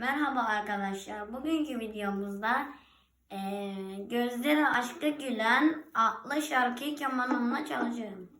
Merhaba arkadaşlar. Bugünkü videomuzda eee gözleri aşkta gülen adlı şarkıyı kemanımla çalacağım.